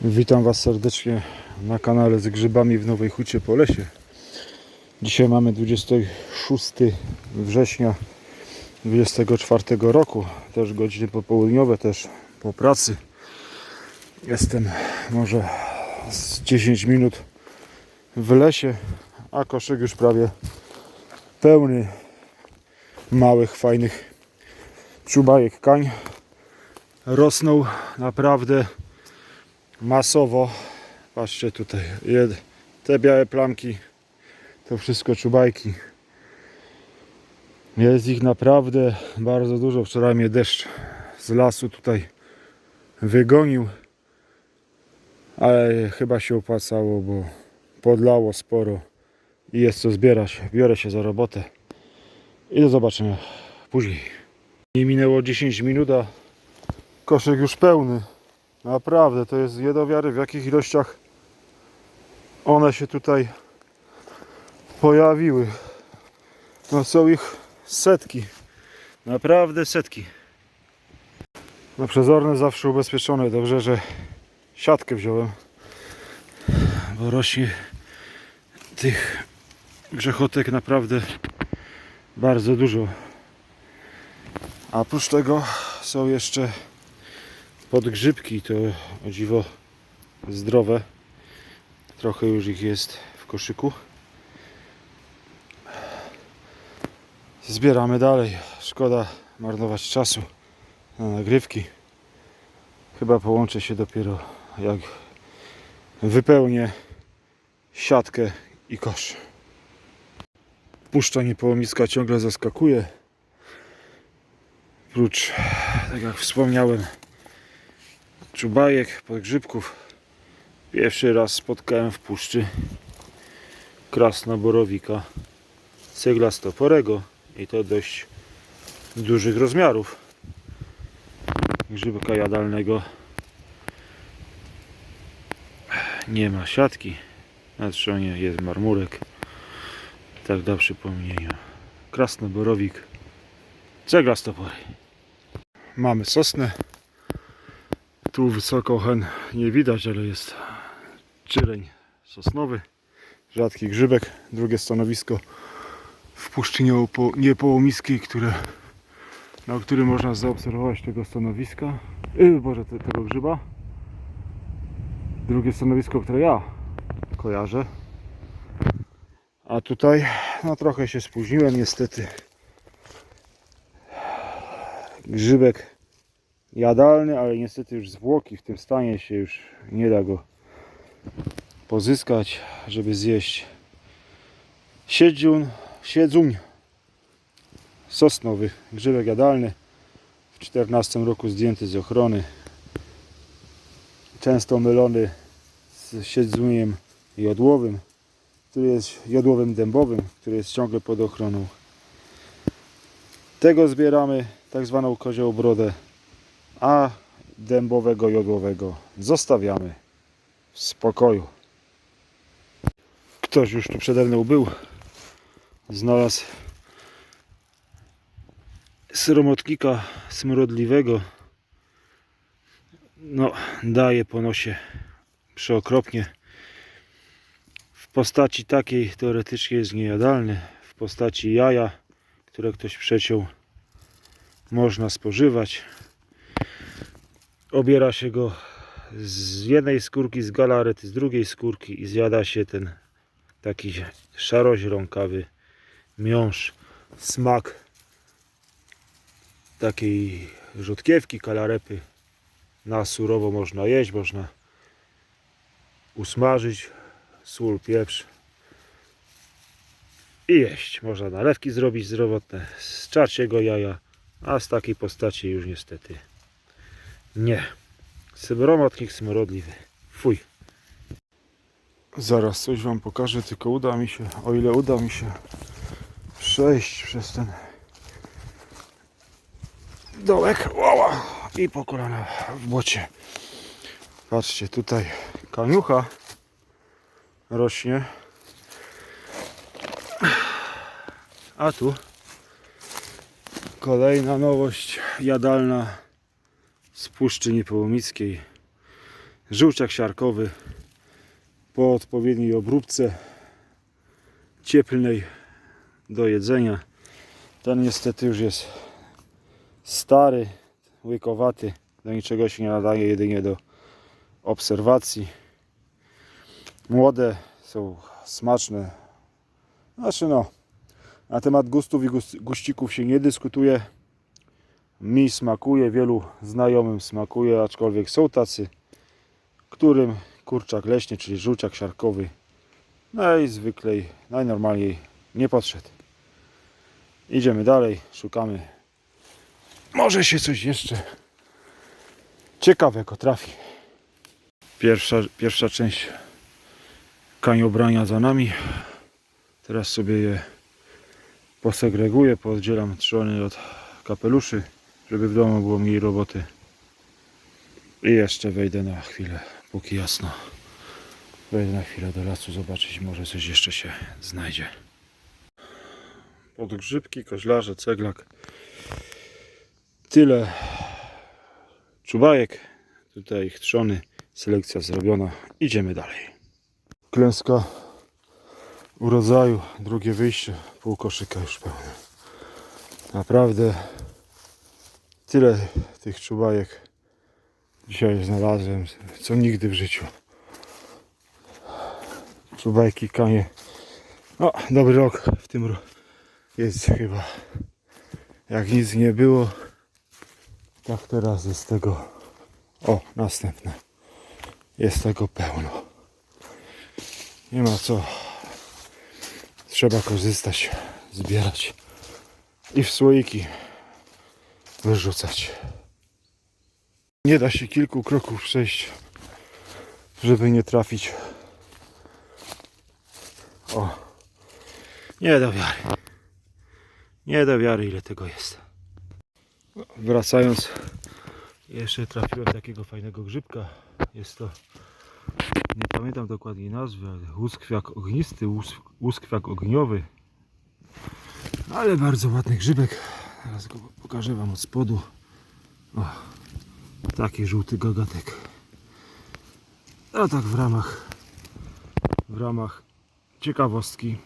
Witam Was serdecznie na kanale z grzybami w Nowej Hucie po lesie. Dzisiaj mamy 26 września 24 roku, też godziny popołudniowe, też po pracy. Jestem może z 10 minut w lesie, a koszyk już prawie pełny małych, fajnych czubajek kań. Rosną naprawdę masowo. Patrzcie tutaj, te białe plamki to wszystko czubajki. Jest ich naprawdę bardzo dużo. Wczoraj mnie deszcz z lasu tutaj wygonił, ale chyba się opłacało, bo podlało sporo i jest co zbierać. Biorę się za robotę i do zobaczenia później. Nie minęło 10 minut, a koszyk już pełny. Naprawdę, to jest nie wiary w jakich ilościach one się tutaj pojawiły. No są ich setki. Naprawdę setki. No przezorne zawsze ubezpieczone. Dobrze, że siatkę wziąłem. Bo rośnie tych grzechotek naprawdę bardzo dużo. A oprócz tego są jeszcze podgrzybki to o dziwo zdrowe. Trochę już ich jest w koszyku. Zbieramy dalej. Szkoda marnować czasu na nagrywki. Chyba połączę się dopiero jak wypełnię siatkę i kosz. Puszcza niepołomiska ciągle zaskakuje. Prócz, tak jak wspomniałem, czubajek, podgrzybków. Pierwszy raz spotkałem w puszczy krasnoborowika. Ceglastoporego i to dość dużych rozmiarów. Grzybka jadalnego. Nie ma siatki. Na trzonie jest marmurek. Tak dla przypomnienia. Krasnoborowik ceglastopory mamy sosnę tu wysoko hen nie widać, ale jest czyreń sosnowy, rzadki grzybek. Drugie stanowisko w Puszczy Niepołomiskiej, które, na którym można zaobserwować tego stanowiska, yy, Boże, te, tego grzyba. Drugie stanowisko, które ja kojarzę. A tutaj, no trochę się spóźniłem niestety. Grzybek jadalny, ale niestety już zwłoki w tym stanie się już nie da go pozyskać, żeby zjeść. Siedziun, siedzuń sosnowy, grzybek jadalny w 14 roku zdjęty z ochrony. Często mylony z siedzuniem jodłowym, który jest jodłowym dębowym, który jest ciągle pod ochroną. Tego zbieramy tak zwaną kozioł brodę a dębowego jodłowego zostawiamy w spokoju. Ktoś już tu przede mną był, znalazł sromotkika smrodliwego. No, daje po nosie przeokropnie. W postaci takiej teoretycznie jest niejadalny. W postaci jaja, które ktoś przeciął, można spożywać obiera się go z jednej skórki z galarety, z drugiej skórki i zjada się ten taki szaroźrąkawy miąższ. Smak takiej rzutkiewki, kalarepy na surowo można jeść, można usmażyć, sól, pieprz i jeść. Można nalewki zrobić zdrowotne z czaciego jaja, a z takiej postaci już niestety nie. Sybromotnik smrodliwy. Fuj. Zaraz coś wam pokażę, tylko uda mi się, o ile uda mi się przejść przez ten dołek Oła. i po kolana w błocie. Patrzcie, tutaj kaniucha rośnie. A tu kolejna nowość jadalna z Puszczy Niepołomickiej. żółciak siarkowy po odpowiedniej obróbce cieplnej do jedzenia. Ten niestety już jest stary, łykowaty, do niczego się nie nadaje, jedynie do obserwacji. Młode są smaczne. Znaczy no, na temat gustów i guścików się nie dyskutuje. Mi smakuje, wielu znajomym smakuje, aczkolwiek są tacy, którym kurczak leśny, czyli żółciak siarkowy najzwyklej, najnormalniej nie podszedł. Idziemy dalej, szukamy. Może się coś jeszcze ciekawego trafi. Pierwsza, pierwsza część kaniobrania za nami. Teraz sobie je posegreguję, pooddzielam trzony od kapeluszy, żeby w domu było mniej roboty. I jeszcze wejdę na chwilę, póki jasno. Wejdę na chwilę do lasu zobaczyć, może coś jeszcze się znajdzie. Podgrzybki, koźlarze, ceglak. Tyle czubajek. Tutaj ich trzony. Selekcja zrobiona. Idziemy dalej. Klęska urodzaju. Drugie wyjście. Pół koszyka już pełne. Naprawdę tyle tych czubajek dzisiaj znalazłem, co nigdy w życiu. Czubajki, kanie. No, dobry rok w tym jest chyba. Jak nic nie było, tak teraz jest tego. O, następne. Jest tego pełno. Nie ma co. Trzeba korzystać, zbierać i w słoiki wyrzucać. Nie da się kilku kroków przejść, żeby nie trafić. O, nie do wiary. Nie do wiary, ile tego jest. Wracając, jeszcze trafiłem takiego fajnego grzybka. Jest to, nie pamiętam dokładnie nazwy, ale łuskwiak ognisty, łus- łuskwiak ogniowy. Ale bardzo ładny grzybek. Teraz go pokażę Wam od spodu. O, taki żółty gagatek. A tak w ramach, w ramach ciekawostki.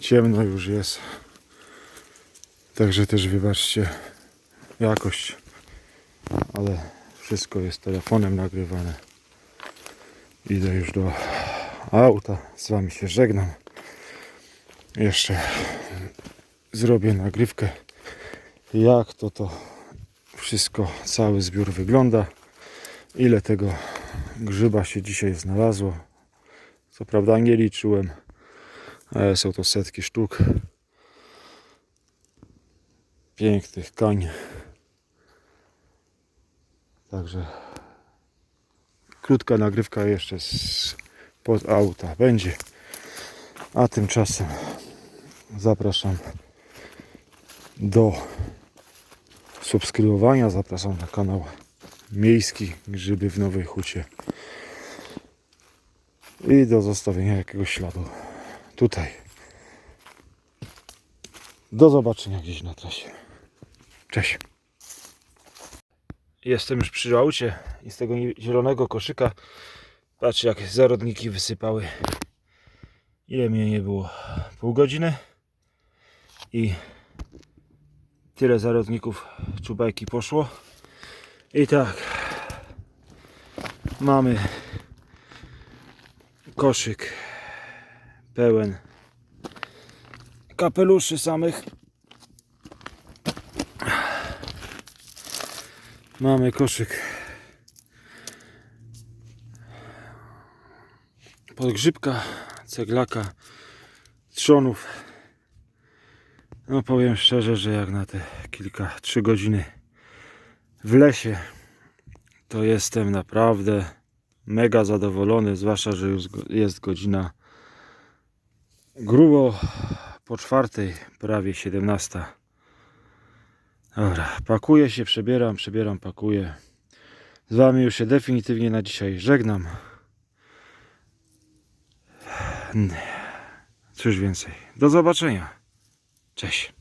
Ciemno już jest. Także też wybaczcie jakość. Ale wszystko jest telefonem nagrywane. Idę już do auta. Z wami się żegnam. Jeszcze zrobię nagrywkę jak to to wszystko, cały zbiór wygląda. Ile tego grzyba się dzisiaj znalazło. Co prawda nie liczyłem, ale są to setki sztuk. Pięknych kań. Także krótka nagrywka jeszcze z pod auta będzie. A tymczasem zapraszam do subskrybowania. Zapraszam na kanał Miejski Grzyby w Nowej Hucie. I do zostawienia jakiegoś śladu tutaj. Do zobaczenia gdzieś na trasie. Cześć. Jestem już przy aucie i z tego zielonego koszyka patrz jak zarodniki wysypały. Ile mnie nie było? Pół godziny i tyle zarodników czubajki poszło. I tak mamy koszyk pełen kapeluszy samych. Mamy koszyk podgrzybka, ceglaka, trzonów. No powiem szczerze, że jak na te kilka, trzy godziny w lesie, to jestem naprawdę mega zadowolony, zwłaszcza, że już jest godzina grubo po czwartej, prawie 17. Dobra, pakuję się, przebieram, przebieram, pakuję. Z Wami już się definitywnie na dzisiaj żegnam. Cóż więcej. Do zobaczenia. Cześć.